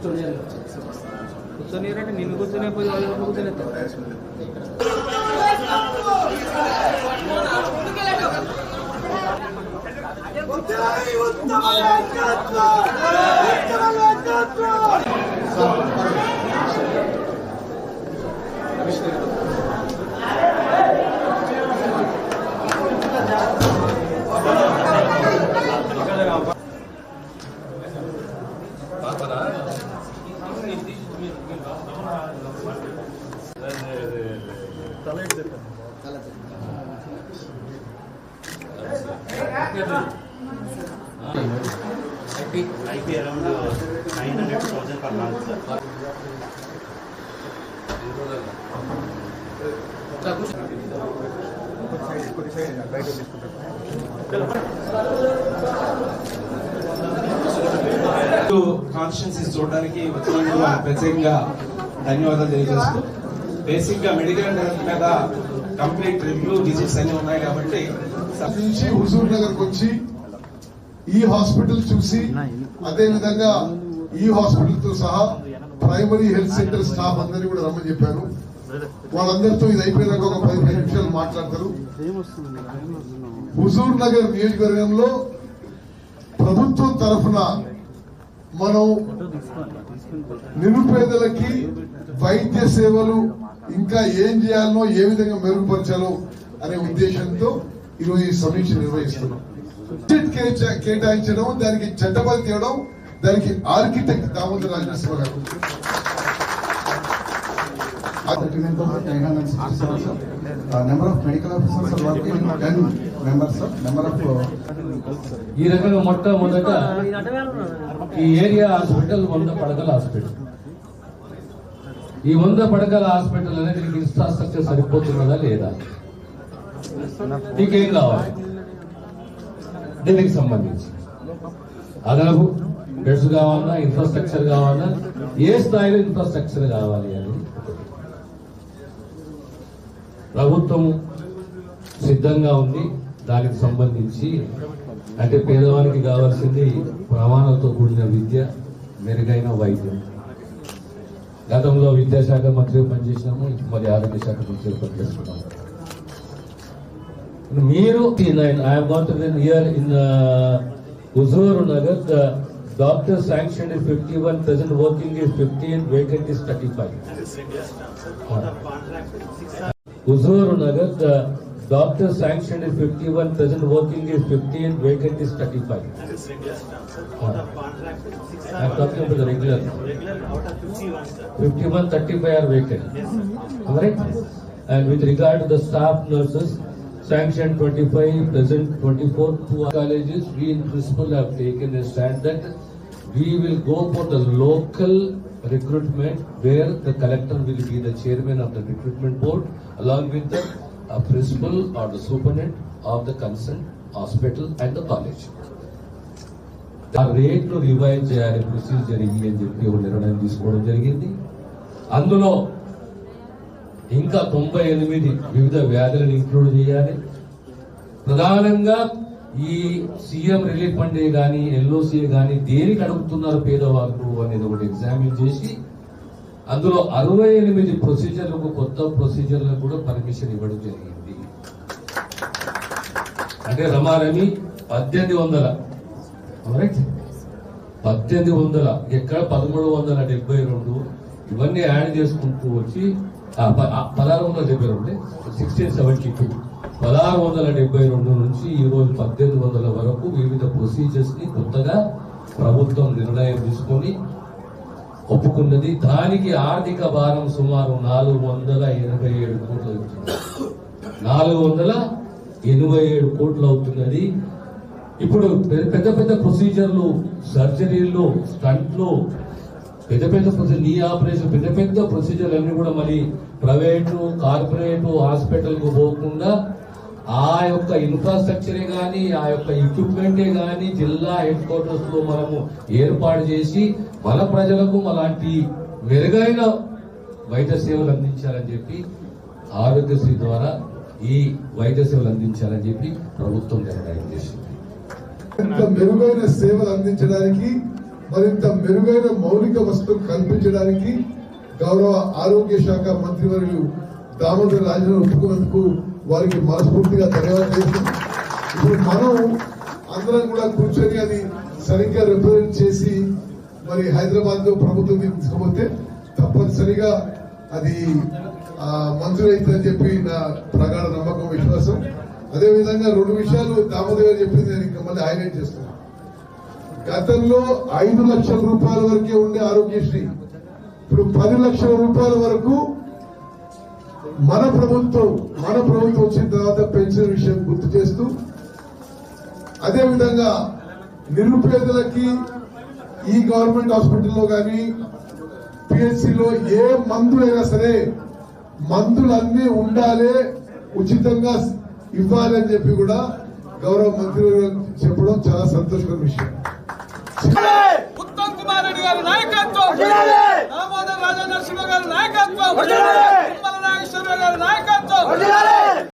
కూర్చొని అంటే నిన్ను కూర్చొని పోయి వాళ్ళు కూర్చొని IP around uh, 900,000 per month, sir. Constituencies చూడడానికి వచ్చినందుకు ప్రత్యేకంగా ధన్యవాదాలు తెలియజేస్తూ బేసిక్గా మెడికల్ హెల్త్ మీద కంప్లీట్ రివ్యూ విజిట్స్ అన్ని ఉన్నాయి కాబట్టి నుంచి హుజూర్ నగర్ వచ్చి ఈ హాస్పిటల్ చూసి అదే విధంగా ఈ హాస్పిటల్తో సహా ప్రైమరీ హెల్త్ సెంటర్ స్టాఫ్ అందరినీ కూడా రమ్మని చెప్పాను వాళ్ళందరితో ఇది అయిపోయినాక ఒక పది పది నిమిషాలు మాట్లాడతారు. హుజూర్ నగర్ నియోజకవర్గంలో ప్రభుత్వం తరఫున మనం నిరుపేదలకి వైద్య సేవలు ఇంకా ఏం చేయాలనో ఏ విధంగా మెరుగుపరచాలో అనే ఉద్దేశంతో ఈరోజు ఈ సమీక్ష నిర్వహిస్తున్నాం బడ్జెట్ కేటాయించడం దానికి చట్టబద్ధ తీయడం దానికి ఆర్కిటెక్ట్ దామోదర్ రాజనరసింహ గారు settlement of 967, sir. Uh, Number number of officers are working in 10 members, sir. Number of ఈ రకంగా మొట్టమొదట ఈ ఏరియా హాస్పిటల్ వంద పడకల హాస్పిటల్. ఈ వంద పడకల హాస్పిటల్ అనేది నీకు ఇన్ఫ్రాస్ట్రక్చర్ సరిపోతున్నదా లేదా? నీకేం కావాలి? దీనికి సంబంధించి. అదనపు బెడ్స్ కావాలన్నా ఇన్ఫ్రాస్ట్రక్చర్ కావాలన్నా ఏ స్థాయిలో ఇన్ఫ్రాస్ట్రక్చర్ కావాలి అని. ప్రభుత్వం సిద్ధంగా ఉంది. దానికి సంబంధించి అంటే పేదవానికి కావాల్సింది ప్రమాణాలతో కూడిన విద్య మెరుగైన వైద్యం. గతంలో విద్యాశాఖ మంత్రి పనిచేసినాము మరి ఆరోగ్య శాఖ మంత్రి పనిచేస్తున్నాము మీరు I got year in Huzur Nagar the doctor sanction is fifty one present working is fifteen vacant is thirty five Nagar, the doctor sanctioned is fifty-one, present working is fifteen, vacant is thirty-five. I'm talking about the regular. Regular out of 51, sir. Fifty-one, thirty-five are vacant. Correct? And with regard to the staff nurses, sanctioned twenty-five, present twenty-four, two colleges, we in principle have taken a stand that we will go for the local recruitment where the collector will be the chairman of the recruitment board along with the a principal or the superintendent of the concerned hospital and the college. ఆ రేట్లు revive చేయాలి procedure ఇవి అని చెప్పి ఒక నిర్ణయం తీసుకోవడం జరిగింది అందులో ఇంకా తొంభై ఎనిమిది వివిధ వ్యాధులను ఇంక్లూడ్ చేయాలి ప్రధానంగా ఈ సీఎం రిలీఫ్ ఫండ్ కానీ ఎల్ఓసీ కానీ దేనికి అడుగుతున్నారు పేదవాళ్ళు అనేది ఒకటి ఎగ్జామిన్ చేసి అందులో అరవై ఎనిమిది ప్రొసీజర్లకు కొత్త ప్రొసీజర్లకు కూడా పర్మిషన్ ఇవ్వడం జరిగింది. అంటే రమారమి పద్దెనిమిది వందల రైట్ పద్దెనిమిది వందల ఎక్కడ? పదమూడు వందల డెబ్బై రెండు. ఇవన్నీ యాడ్ చేసుకుంటూ వచ్చి ఆ, పదహారు వందల డెబ్బై రెండు సిక్స్టీన్ సెవెంటీ టూ పదహారు వందల డెబ్బై రెండు నుంచి ఈరోజు పద్దెనిమిది వందల వరకు వివిధ ప్రొసీజర్స్ని కొత్తగా ప్రభుత్వం నిర్ణయం తీసుకొని ఒప్పుకున్నది. దానికి ఆర్థిక భారం సుమారు నాలుగు వందల ఎనభై ఏడు కోట్లు అవుతుంది. నాలుగు వందల ఎనభై ఏడు కోట్లు అవుతున్నది. ఇప్పుడు పెద్ద పెద్ద పెద్ద ప్రొసీజర్లు సర్జరీలు స్టంట్లు పెద్ద పెద్ద ప్రొసీజర్ నీ ఆపరేషన్ పెద్ద పెద్ద ప్రొసీజర్లు అన్ని కూడా మరి ప్రైవేటు కార్పొరేటు హాస్పిటల్కు పోకుండా ఆ యొక్క ఇన్ఫ్రాస్ట్రక్చరే కానీ ఆ యొక్క ఎక్విప్మెంటే కానీ జిల్లా హెడ్ క్వార్టర్స్లో మనము ఏర్పాటు చేసి మన ప్రజలకు అలాంటి మెరుగైన వైద్య సేవలు అందించాలని చెప్పి ఆరోగ్యశ్రీ ద్వారా ఈ వైద్య సేవలు అందించాలని చెప్పి ప్రభుత్వం నిర్ణయం చేసింది. మెరుగైన సేవలు అందించడానికి మరింత మెరుగైన మౌలిక వసతులు కల్పించడానికి గౌరవ ఆరోగ్య శాఖ మంత్రివర్యులు దామోదర్ రాజును ఒప్పుకున్నందుకు వారికి మనస్ఫూర్తిగా ధన్యవాదాలు చేస్తాం ఇప్పుడు మనం అందరం కూడా కూర్చొని అది సరిగ్గా రిప్రజెంట్ చేసి మరి హైదరాబాద్లో ప్రభుత్వం తీసుకుపోతే తప్పనిసరిగా అది మంజూరవుతుందని మంజూరైతుందని చెప్పి నా ప్రగాఢ నమ్మకం విశ్వాసం. అదే విధంగా రెండు విషయాలు దామోదర్ గారు చెప్పింది నేను ఇంకా మళ్ళీ హైలైట్ చేస్తున్నాను గతంలో ఐదు లక్షల రూపాయల వరకే ఉండే ఆరోగ్యశ్రీ. ఇప్పుడు పది లక్షల రూపాయల వరకు మన ప్రభుత్వం మన ప్రభుత్వం వచ్చిన తర్వాత పెన్షన్ విషయం గుర్తు చేస్తూ అదేవిధంగా నిరుపేదలకి ఈ గవర్నమెంట్ హాస్పిటల్లో కానీ పిహెచ్సిలో ఏ మందు అయినా సరే మందులన్నీ ఉండాలి ఉచితంగా ఇవ్వాలి అని చెప్పి కూడా గౌరవ మంత్రి చెప్పడం చాలా సంతోషకర విషయం. కుమార్ రెడ్డి గారి నాయకత్వం. దామోదర్ రాజా నరసింహ గారి నాయకత్వం. నాగేశ్వరరావు గారి నాయకత్వం.